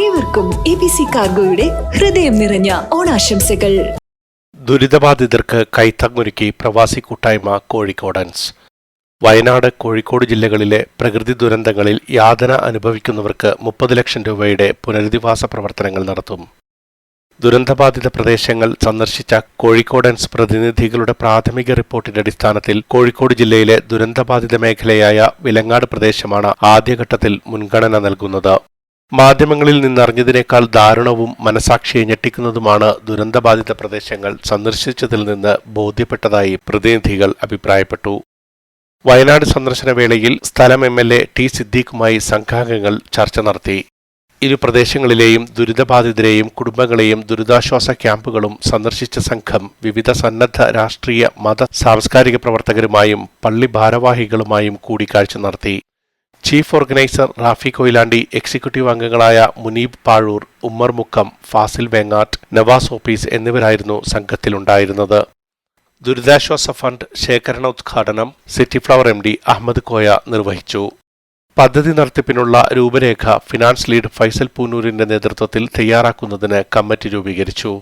ഏവർക്കും A B C കാർഗോയുടെ ഹൃദയം നിറഞ്ഞ ഓണാശംസകൾ. ദുരിതബാധിതർക്ക് കൈത്തങ്ങൊരുക്കി പ്രവാസി കൂട്ടായ്മ കോഴിക്കോടൻസ്. വയനാട് കോഴിക്കോട് ജില്ലകളിലെ പ്രകൃതി ദുരന്തങ്ങളിൽ യാതന അനുഭവിക്കുന്നവർക്ക് മുപ്പത് ലക്ഷം രൂപയുടെ പുനരധിവാസ പ്രവർത്തനങ്ങൾ നടത്തും. ദുരന്തബാധിത പ്രദേശങ്ങൾ സന്ദർശിച്ച കോഴിക്കോടൻസ് പ്രതിനിധികളുടെ പ്രാഥമിക റിപ്പോർട്ടിന്റെ അടിസ്ഥാനത്തിൽ കോഴിക്കോട് ജില്ലയിലെ ദുരന്തബാധിത മേഖലയായ വിലങ്ങാട് പ്രദേശമാണ് ആദ്യഘട്ടത്തിൽ മുൻഗണന നൽകുന്നത്. മാധ്യമങ്ങളിൽ നിന്നറിഞ്ഞതിനേക്കാൾ ദാരുണവും മനസാക്ഷിയെ ഞെട്ടിക്കുന്നതുമാണ് ദുരന്തബാധിത പ്രദേശങ്ങൾ സന്ദർശിച്ചതിൽ നിന്ന് ബോധ്യപ്പെട്ടതായി പ്രതിനിധികൾ അഭിപ്രായപ്പെട്ടു. വയനാട് സന്ദർശന വേളയിൽ സ്ഥലം എം എൽ എ ടി സിദ്ദീഖുമായി സംഘാംഗങ്ങൾ ചർച്ച നടത്തി. ഇരു പ്രദേശങ്ങളിലെയും ദുരിതബാധിതരെയും കുടുംബങ്ങളെയും ദുരിതാശ്വാസ ക്യാമ്പുകളും സന്ദർശിച്ച സംഘം വിവിധ സന്നദ്ധ രാഷ്ട്രീയ മത സാംസ്കാരിക പ്രവർത്തകരുമായും പള്ളി ഭാരവാഹികളുമായും കൂടിക്കാഴ്ച നടത്തി. Chief organiser Rafi Koyilandy executive അംഗങ്ങളായ മുനീബ് പാഴൂർ ഉമ്മർ മുക്കം ഫാസിൽ വെങ്ങാട്ട് നവാസ് ഓഫീസ് എന്നിവരായിരുന്നു സംഘത്തിലുണ്ടായിരുന്നത്. ദുരിതാശ്വാസ ഫണ്ട് ശേഖരണ ഉദ്ഘാടനം city flower M D Ahammed Koya നിർവഹിച്ചു. പദ്ധതി നടത്തിപ്പിനുള്ള രൂപരേഖ ഫിനാൻസ് ലീഡ് ഫൈസൽ പൂനൂരിന്റെ നേതൃത്വത്തിൽ തയ്യാറാക്കുന്നതിന് കമ്മിറ്റി രൂപീകരിച്ചു.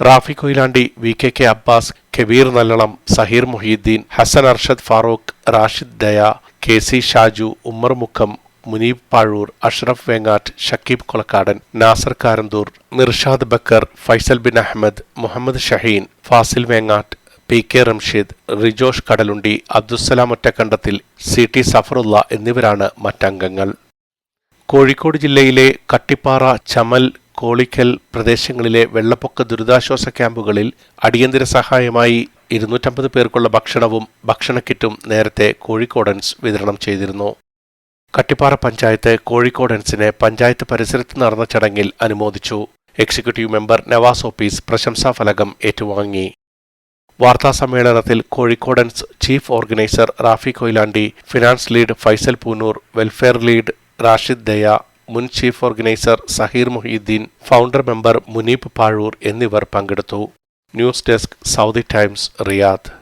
Rafi Koyilandy V K K Abbas Kabeer Nallalam Saheer Muhiyudheen Hasan Arshad Farooq Rashid Daya K C Shaju Ummer Mukham Muneeb Pazhoor Ashraf Vengatt Shakeeb Kolakkadan Nasar Karanthur Nirshad Bakkar Faisal Bin Ahammed Muhammed Shaheen Fasil Vengatt P K Ramsheed Rijosh Kadalundi Abdussalam Ottakkandathil C T Safarulla എന്നിവരാണ് മറ്റംഗങ്ങൾ. കോഴിക്കോട് ജില്ലയിലെ കട്ടിപ്പാറ ചമൽ കോളിക്കൽ പ്രദേശങ്ങളിലെ വെള്ളപ്പൊക്ക ദുരിതാശ്വാസ ക്യാമ്പുകളിൽ അടിയന്തര സഹായമായി ഇരുന്നൂറ്റമ്പത് പേർക്കുള്ള ഭക്ഷണവും ഭക്ഷണക്കിറ്റും നേരത്തെ കോഴിക്കോടൻസ് വിതരണം ചെയ്തിരുന്നു. കട്ടിപ്പാറ പഞ്ചായത്ത് കോഴിക്കോടൻസിനെ പഞ്ചായത്ത് പരിസരത്ത് നടന്ന ചടങ്ങിൽ അനുമോദിച്ചു. എക്സിക്യൂട്ടീവ് മെമ്പർ നവാസ് ഓഫീസ് പ്രശംസാ ഫലകം ഏറ്റുവാങ്ങി. വാർത്താസമ്മേളനത്തിൽ Kozhikodans chief organiser Rafi Koyilandy finance lead Faisal Poonoor welfare lead Rashid Daya മുൻ chief organiser Saheer Moheeddeen founder member Muneeb Pazhoor എന്നിവർ പങ്കെടുത്തു. News desk Saudi Times Riyadh.